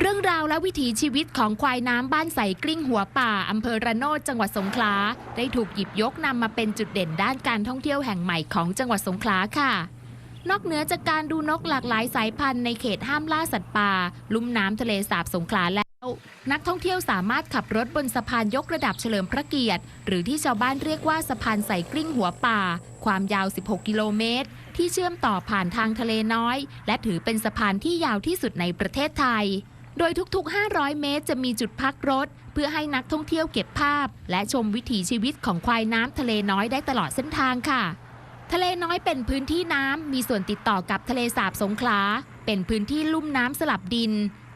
เรื่องราวและวิถีชีวิตของควายน้ำบ้านใสกลิ้งหัวป่าอำเภอระโนดจังหวัดสงขลาได้ถูกหยิบยกนำมาเป็นจุดเด่นด้านการท่องเที่ยวแห่งใหม่ของจังหวัดสงขลาค่ะ นอกเหนือจากการดูนกหลากหลายสายพันธุ์ในเขตห้ามล่าสัตว์ป่า ลุ่มน้ำทะเลสาบสงขลาแล้ว นักท่องเที่ยวสามารถขับรถบนสะพานยกระดับเฉลิมพระเกียรติ หรือที่ชาวบ้านเรียกว่าสะพานใสกลิ้งหัวป่า ความยาว 16 กิโลเมตร ที่เชื่อมต่อผ่านทางทะเลน้อย และถือเป็นสะพานที่ยาวที่สุดในประเทศไทย โดยทุกๆ 500 เมตร จะมีจุดพักรถ เพื่อให้นักท่องเที่ยวเก็บภาพ และชมวิถีชีวิตของควายน้ำทะเลน้อยได้ตลอดเส้นทางค่ะ ทะเลน้อยเป็นพื้นที่น้ำมีส่วนติดต่อกับทะเลสาบสงขลา เป็นพื้นที่ลุ่มน้ำสลับดิน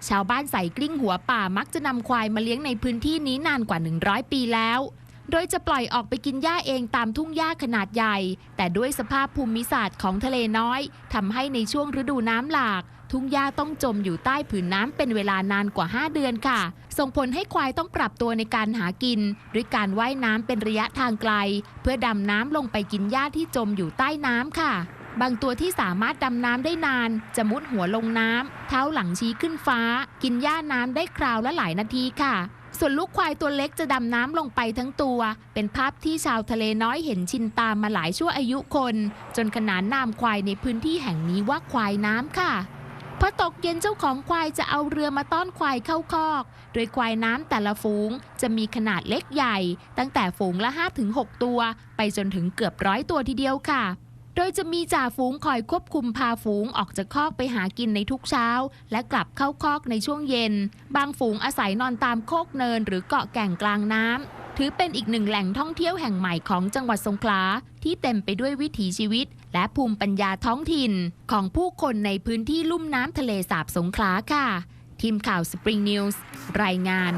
ชาวบ้านใส่กลิ้งหัวป่ามักจะนำควายมาเลี้ยงในพื้นที่นี้นานกว่า 100 ปีแล้ว โดยจะปล่อยออกไปกินหญ้าเองตามทุ่งหญ้าขนาดใหญ่ แต่ด้วยสภาพภูมิศาสตร์ของทะเลน้อยทำให้ในช่วงฤดูน้ำหลาก ทุ่งหญ้าต้องจมอยู่ใต้ผืนน้ำเป็นเวลานานกว่า 5 เดือนค่ะ ส่งผลให้ควายต้องปรับตัวในการหากิน ด้วยการว่ายน้ำเป็นระยะทางไกล เพื่อดำน้ำลงไปกินหญ้าที่จมอยู่ใต้น้ำค่ะ บางตัวที่สามารถดำน้ำได้นาน จะมุดหัวลงน้ำเท้าหลังชี้ขึ้นฟ้า กินหญ้าน้ำได้คราวละหลายนาทีค่ะส่วนลูกควายตัวเล็กจะดำน้ำลงไปทั้งตัว เป็นภาพที่ชาวทะเลน้อยเห็นชินตามมาหลายชั่วอายุคน จนขนานนามควายในพื้นที่แห่งนี้ว่าควายน้ำค่ะ พอตกเย็นเจ้าของควายจะเอาเรือมาต้อนควายเข้าคอก โดยควายน้ำแต่ละฝูงจะมีขนาดเล็กใหญ่ ตั้งแต่ฝูงละ 5-6 ตัว ไปจนถึงเกือบร้อยตัวทีเดียวค่ะ โดยจะมีจ่าฝูงคอยควบคุมพาฝูงออกจากคอกไปหากินในทุกเช้า และกลับเข้าคอกในช่วงเย็น บางฝูงอาศัยนอนตามโคกเนินหรือเกาะแก่งกลางน้ำ ถือเป็นอีกหนึ่งแหล่งท่องเที่ยวแห่งใหม่ของจังหวัดสงขลาที่เต็มไปด้วยวิถีชีวิต และภูมิปัญญาท้องถิ่น ของผู้คนในพื้นที่ลุ่มน้ำทะเลสาบสงขลาค่ะ ทีมข่าว Spring News รายงาน